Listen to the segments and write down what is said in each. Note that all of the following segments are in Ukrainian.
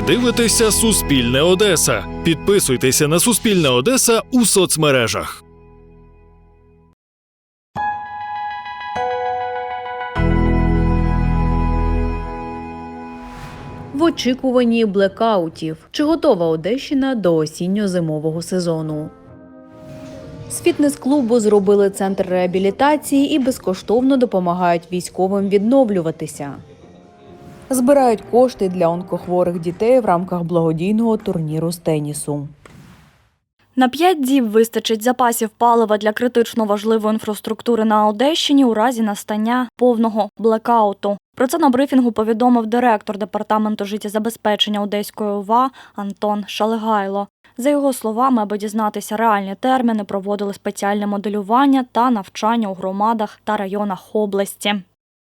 Ви дивитеся Суспільне Одеса. Підписуйтеся на Суспільне Одеса у соцмережах. В очікуванні блекаутів. Чи готова Одещина до осінньо-зимового сезону? З фітнес-клубу зробили центр реабілітації і безкоштовно допомагають військовим відновлюватися. Збирають кошти для онкохворих дітей в рамках благодійного турніру з тенісу. На п'ять діб вистачить запасів палива для критично важливої інфраструктури на Одещині у разі настання повного блекауту. Про це на брифінгу повідомив директор департаменту життєзабезпечення Одеської ОВА Антон Шалегайло. За його словами, аби дізнатися реальні терміни, проводили спеціальне моделювання та навчання у громадах та районах області.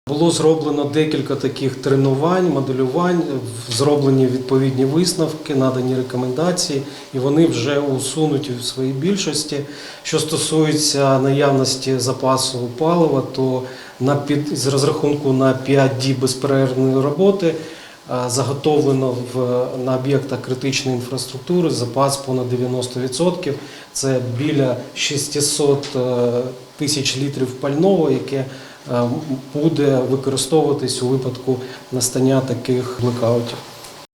Було зроблено декілька таких тренувань, моделювань, зроблені відповідні висновки, надані рекомендації, і вони вже усунуті в своїй більшості. Що стосується наявності запасу палива, то на під з розрахунку на 5 діб безперервної роботи е, заготовлено в на об'єктах критичної інфраструктури запас понад 90%. Це біля 600 е, тисяч літрів пального, яке буде використовуватись у випадку настання таких блекаутів.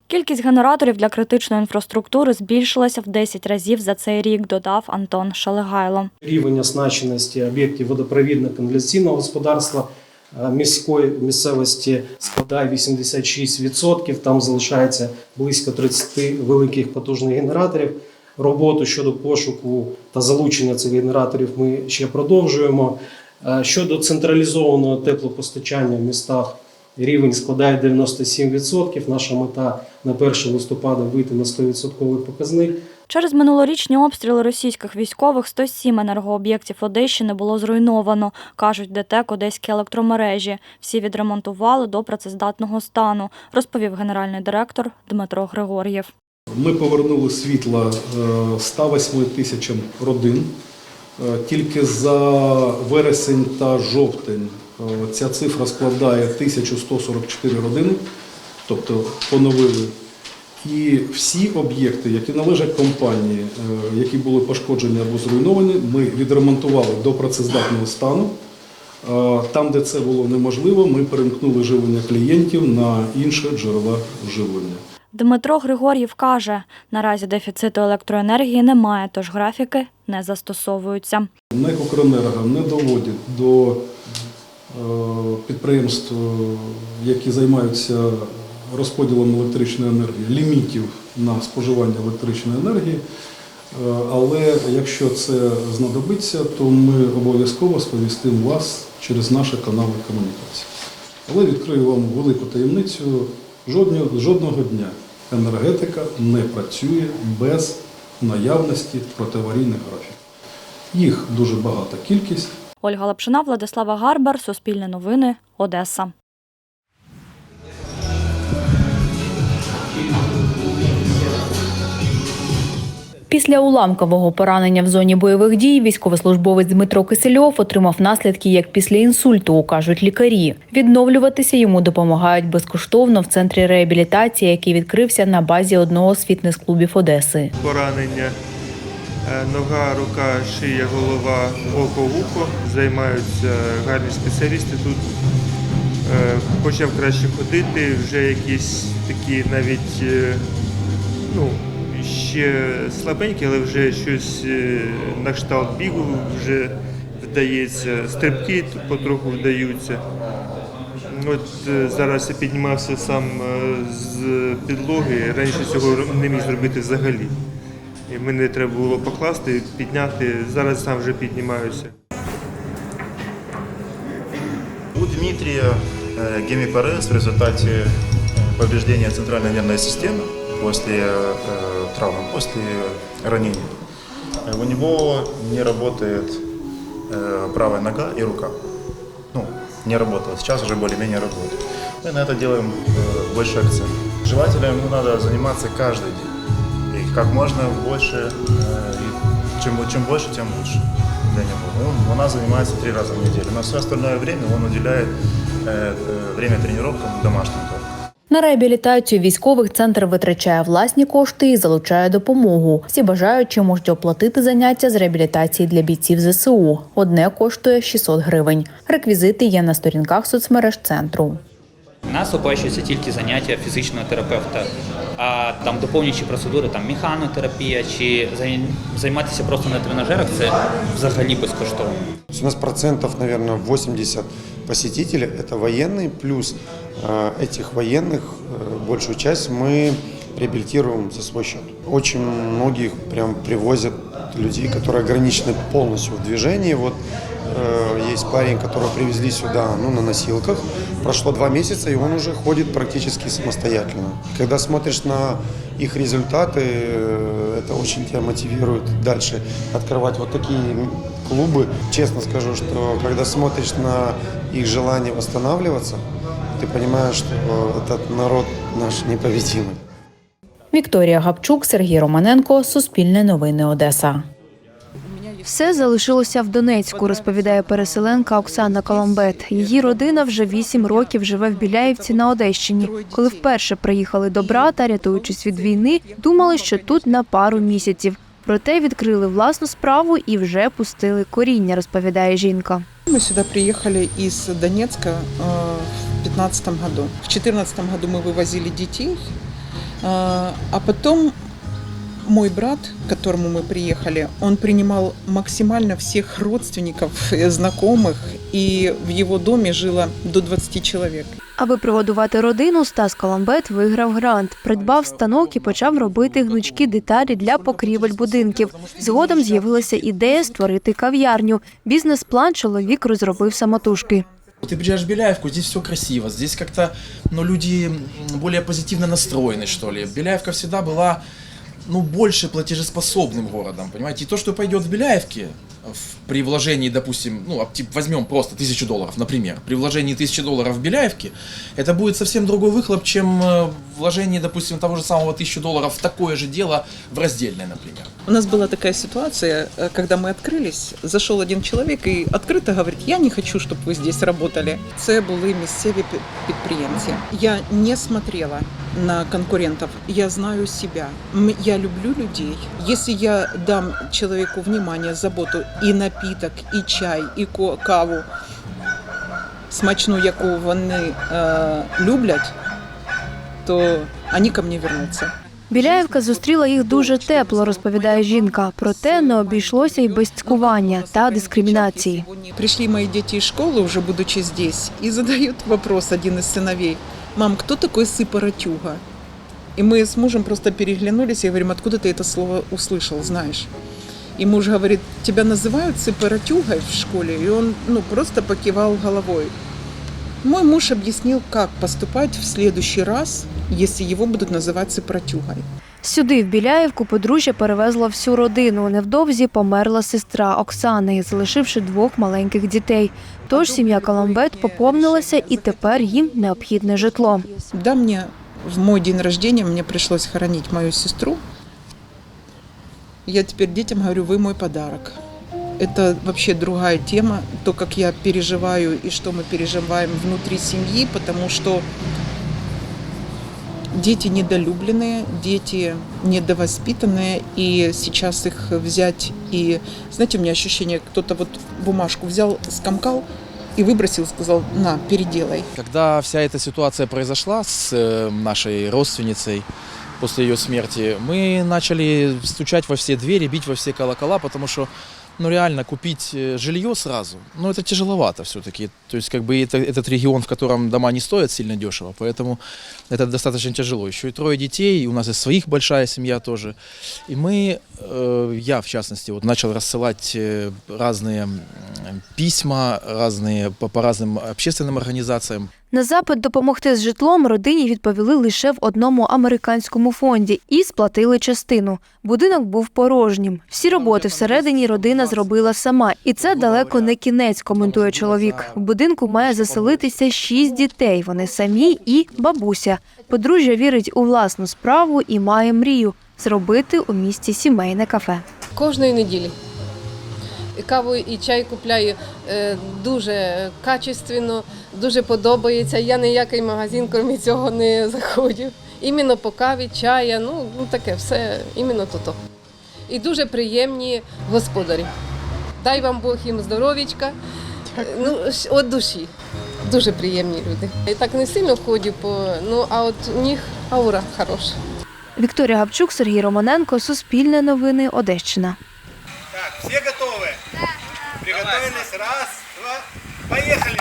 Кількість генераторів для критичної інфраструктури збільшилася в 10 разів за цей рік, додав Антон Шалегайло. Рівень оснащеності об'єктів водопровідно-каналізаційного господарства е, міської місцевості складає 86%. Там залишається близько 30 великих потужних генераторів. Роботу щодо пошуку та залучення цих генераторів ми ще продовжуємо. Е, Щодо централізованого теплопостачання в містах рівень складає 97%. Наша мета на 1 листопада вийти на 100% показник. Через минулорічні обстріли російських військових 107 енергооб'єктів Одещини було зруйновано, кажуть ДТЕК Одеські електромережі. Всі відремонтували до працездатного стану, розповів генеральний директор Дмитро Григор'єв. Ми повернули світло е, 108 тисячам родин. Е, Тільки за вересень та жовтень е, ця цифра складає 1144 родини, тобто поновили. І всі об'єкти, які належать компанії, е, які були пошкоджені або зруйновані, ми відремонтували до працездатного стану. Там, де це було неможливо, ми перемкнули живлення клієнтів на інше джерела живлення. Дмитро Григор'єв каже, наразі дефіциту електроенергії немає, тож графіки не застосовуються. НЕК «Укренерго» не доводить до е, підприємств, які займаються розподілом електричної енергії, лімітів на споживання електричної енергії. Е, Але якщо це знадобиться, то ми обов'язково сповістимо вас через наші канали комунікації. Але відкрию вам велику таємницю: жодного дня енергетика не працює без наявності протиаварійних графіків. Їх дуже багата кількість. Ольга Лапшина, Владислава Гарбар, Суспільне новини, Одеса. Після уламкового поранення в зоні бойових дій військовослужбовець Дмитро Кисельов отримав наслідки як після інсульту, кажуть лікарі. Відновлюватися йому допомагають безкоштовно в центрі реабілітації, який відкрився на базі одного з фітнес-клубів Одеси. поранення. е, Нога, рука, шия, голова, око, вухо. Займаються гарні спеціалісти тут. Е, Почав краще ходити, вже якісь такі навіть е, ну, ще слабенькі, але вже щось е, на кшталт бігу вже вдається. Стрибки потроху вдаються. От е, зараз я піднімався сам е, з підлоги. Раніше цього не міг зробити взагалі. І мене треба було покласти, підняти. Зараз сам вже піднімаюся. У Дмитрия э, гемипарез в результате э, повреждения центральной нервной системы После э, травмы, после ранения. Э, У него не работает э, правая нога и рука. Ну, не работала. Сейчас уже более-менее работает. Мы на это делаем больше акцент. Желательно ему надо заниматься каждый день. И как можно больше, и чем, чем больше, тем лучше для него. Он, у нас занимается три раза в неделю. На все остальное время он уделяет время тренировкам домашним. На реабілітацію військових центр витрачає власні кошти і залучає допомогу. Всі бажаючі можуть оплатити заняття з реабілітації для бійців ЗСУ. Одне коштує 600 гривень. Реквізити є на сторінках соцмереж центру. У нас оплачуються тільки заняття фізичного терапевта, а там доповнюючі процедури, там механотерапія чи зай- займатися просто на тренажерах це взагалі безкоштовно. То есть У нас процентов, наверное, 80 посетителей – это военные, плюс э, этих военных, э, большую часть мы реабилитируем за свой счет. Очень многих прям привозят людей, которые ограничены полностью в движении. Вот э, есть парень, которого привезли сюда ну, на носилках. Прошло два месяца, и он уже ходит практически самостоятельно. Когда смотришь на их результаты, э, это очень тебя мотивирует дальше открывать вот такие клубы. Честно скажу, что когда смотришь на их желание восстанавливаться, ты понимаешь, что этот народ наш непобедимый. Вікторія Гапчук, Сергій Романенко, Суспільне новини Одеса. Все залишилося в Донецьку, розповідає переселенка Оксана Коломбет. Її родина вже вісім років живе в Біляївці на Одещині. Коли вперше приїхали до брата, рятуючись від війни, думали, що тут на пару місяців. Проте відкрили власну справу і вже пустили коріння, розповідає жінка. Мы сюда приехали из Донецка э, в 2015 году. В 2014 году мы вывозили детей, э, а потом мой брат, к которому мы приехали, он принимал максимально всех родственников, э, знакомых, и в его доме жило до 20 человек. Аби прогодувати родину, Стас Коломбет виграв грант, придбав станок і почав робити гнучкі деталі для покрівель будинків. Згодом з'явилася ідея створити кав'ярню. Бізнес-план чоловік розробив самотужки. Ты приезжаешь в Беляевку, здесь все красиво, здесь как-то, ну, люди м, более позитивно настроены, что ли. Беляевка всегда была, ну, больше платежеспособным городом, понимаете? И то, что пойдет в Беляевке, в- при вложении, допустим, ну, а, тип, возьмем просто тысячу долларов, например, при вложении тысячи долларов в Беляевке, это будет совсем другой выхлоп, чем э, вложение, допустим, того же самого тысячу долларов в такое же дело в раздельное, например. У нас была такая ситуация, э, когда мы открылись, зашел один человек и открыто говорит, я не хочу, чтобы вы здесь работали. Це були місцеві пі- підприємці. Я не смотрела на конкурентов, я знаю себя. М- Я люблю людей. Если я дам человеку внимание, заботу і напиток, і чай, і ко- каву, смачну, яку вони е, люблять, то вони ко мені вернуться. Біляєвка зустріла їх дуже тепло, розповідає жінка. Проте не обійшлося й без цькування та дискримінації. Пришли мои дети из школы, уже будучи здесь, и задают вопрос один из сыновей. Мам, кто такой сыпоротюга? И мы с мужем просто переглянулись и говорим, откуда ты это слово услышал, знаешь? И муж говорит, тебя называют сыпоротюгой в школе? И он ну, просто покивал головой. Мой муж объяснил, как поступать в следующий раз, если его будут называть сыпоротюгой. Сюди, в Біляєвку, подружжя перевезло всю родину. Невдовзі померла сестра Оксани, залишивши двох маленьких дітей. Тож сім'я Коломбет поповнилася і тепер їм необхідне житло. Да, мне в мой день рождения мне пришлось хоронить мою сестру. Я теперь детям говорю, вы мой подарок. Это вообще другая тема, то, как я переживаю и что мы переживаем внутри семьи, потому что дети недолюбленные, дети недовоспитанные, и сейчас их взять и... Знаете, у меня ощущение, кто-то вот бумажку взял, скомкал и выбросил, сказал, на, переделай. Когда вся эта ситуация произошла с э, нашей родственницей после ее смерти, мы начали стучать во все двери, бить во все колокола, потому что ну реально купить э, жилье сразу, ну это тяжеловато все-таки. То есть как бы это, этот регион, в котором дома не стоят сильно дешево, поэтому это достаточно тяжело. Еще и трое детей, у нас и своих большая семья тоже. И мы, э, я в частности, вот начал рассылать э, разные м, письма, разные по, по разным общественным организациям. На запит допомогти з житлом родині відповіли лише в одному американському фонді і сплатили частину. Будинок був порожнім. Всі роботи всередині родина зробила сама, і це далеко не кінець, коментує чоловік. В будинку має заселитися шість дітей. Вони самі і бабуся. Подружжя вірить у власну справу і має мрію зробити у місті сімейне кафе. Кожної неділі. І каву і чай купляю е, дуже качественно, дуже подобається. Я ніякий магазин, крім цього, не заходжу. Іменно по каві, чая, ну, ну таке все, іменно тут. І дуже приємні господарі. Дай вам Бог їм здоров'ячка. Ну, від душі. Дуже приємні люди. Я так не сильно ходжу, по, ну, а от у них аура хороша. Вікторія Гапчук, Сергій Романенко, Суспільне новини, Одещина. Так, все готовы? Приготовились? Раз, два, поехали!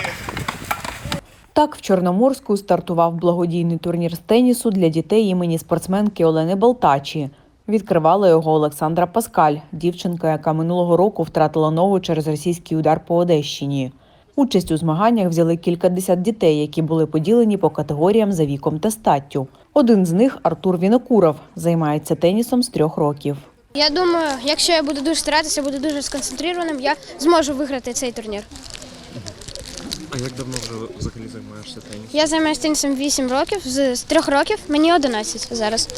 Так, в Чорноморську стартував благодійний турнір з тенісу для дітей імені спортсменки Олени Болтачі. Відкривала його Олександра Паскаль, дівчинка, яка минулого року втратила ногу через російський удар по Одещині. Участь у змаганнях взяли кількадесят дітей, які були поділені по категоріям за віком та статтю. Один з них Артур Вінокуров, займається тенісом з трьох років. Я думаю, якщо я буду дуже старатися, буду дуже сконцентрованим, я зможу виграти цей турнір. А як давно вже взагалі займаєшся тенісом? Я займаюся тенісом 8 років, з з 3 років мені 11 зараз.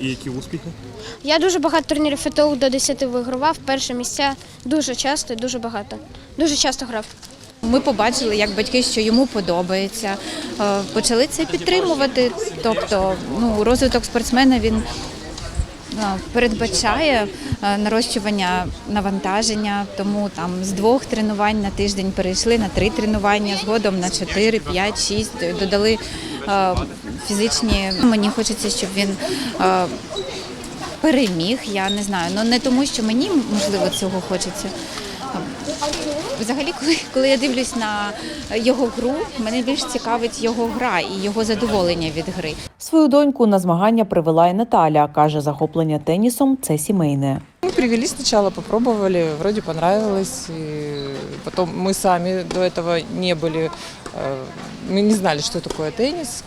І які успіхи? Я дуже багато турнірів ФТУ до 10 вигравав, перші місця дуже часто і дуже багато. Дуже часто грав. Ми побачили, як батьки, що йому подобається. Е, Почали це підтримувати. Тобто, ну, розвиток спортсмена він передбачає е, нарощування навантаження, тому там з двох тренувань на тиждень перейшли на три тренування, згодом на чотири, п'ять, шість додали е, фізичні. Мені хочеться, щоб він е, переміг. Я не знаю. Ну не тому, що мені можливо цього хочеться. Взагалі, коли, коли я дивлюсь на його гру, мене більш цікавить його гра і його задоволення від гри. Свою доньку на змагання привела і Наталя. каже, захоплення тенісом це сімейне. Мы привели сначала, попробовали, вроде понравилось. И потом мы сами до этого не были, э, мы не знали, что такое теннис,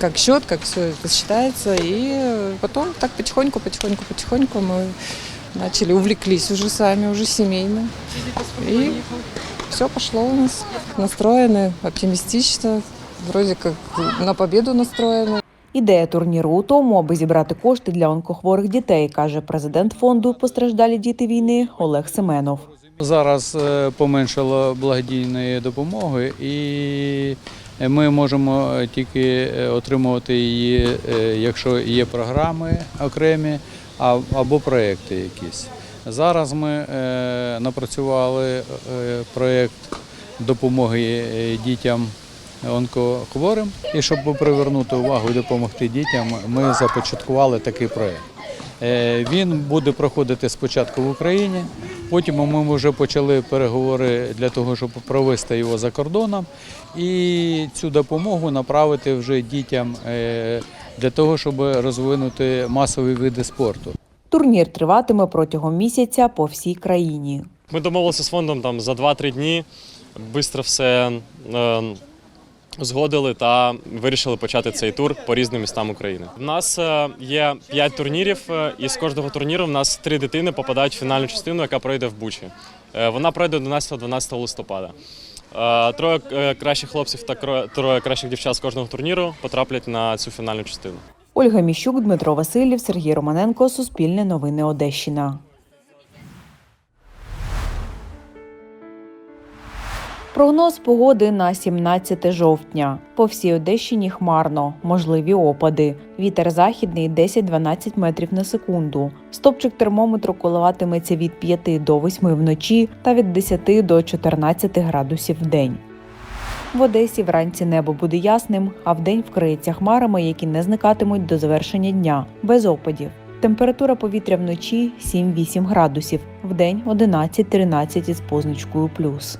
как счет, как все это считается. И потом так потихоньку, потихоньку, потихоньку мы начали, увлеклись уже сами, уже семейно. И все пошло у нас. Настроены оптимистично, вроде как на победу настроены. Ідея турніру у тому, аби зібрати кошти для онкохворих дітей, каже президент фонду Постраждалі діти війни Олег Семенов. Зараз е, поменшало благодійної допомоги, і ми можемо тільки е, отримувати її, е, якщо є програми окремі або проекти якісь. Зараз ми е, напрацювали е, проєкт допомоги е, дітям онкохворим. І щоб привернути увагу і допомогти дітям, ми започаткували такий проєкт. Він буде проходити спочатку в Україні, потім ми вже почали переговори для того, щоб провести його за кордоном, і цю допомогу направити вже дітям для того, щоб розвинути масові види спорту. Турнір триватиме протягом місяця по всій країні. Ми домовилися з фондом там за 2-3 дні, швидко все е, згодили та вирішили почати цей тур по різним містам України. У нас е, є 5 турнірів, е, і з кожного турніру в нас три дитини попадають в фінальну частину, яка пройде в Бучі. Е, вона пройде 11-12 листопада. Е, Троє е, кращих хлопців та троє кращих дівчат з кожного турніру потраплять на цю фінальну частину. Ольга Міщук, Дмитро Васильєв, Сергій Романенко, Суспільне новини Одещина. Прогноз погоди на 17 жовтня. По всій Одещині хмарно, можливі опади. Вітер західний 10-12 метрів на секунду. Стопчик термометру коливатиметься від 5 до 8 вночі та від 10 до 14 градусів в день. В Одесі вранці небо буде ясним, а вдень вкриється хмарами, які не зникатимуть до завершення дня, без опадів. Температура повітря вночі 7-8 градусів, вдень 11-13 із позначкою плюс.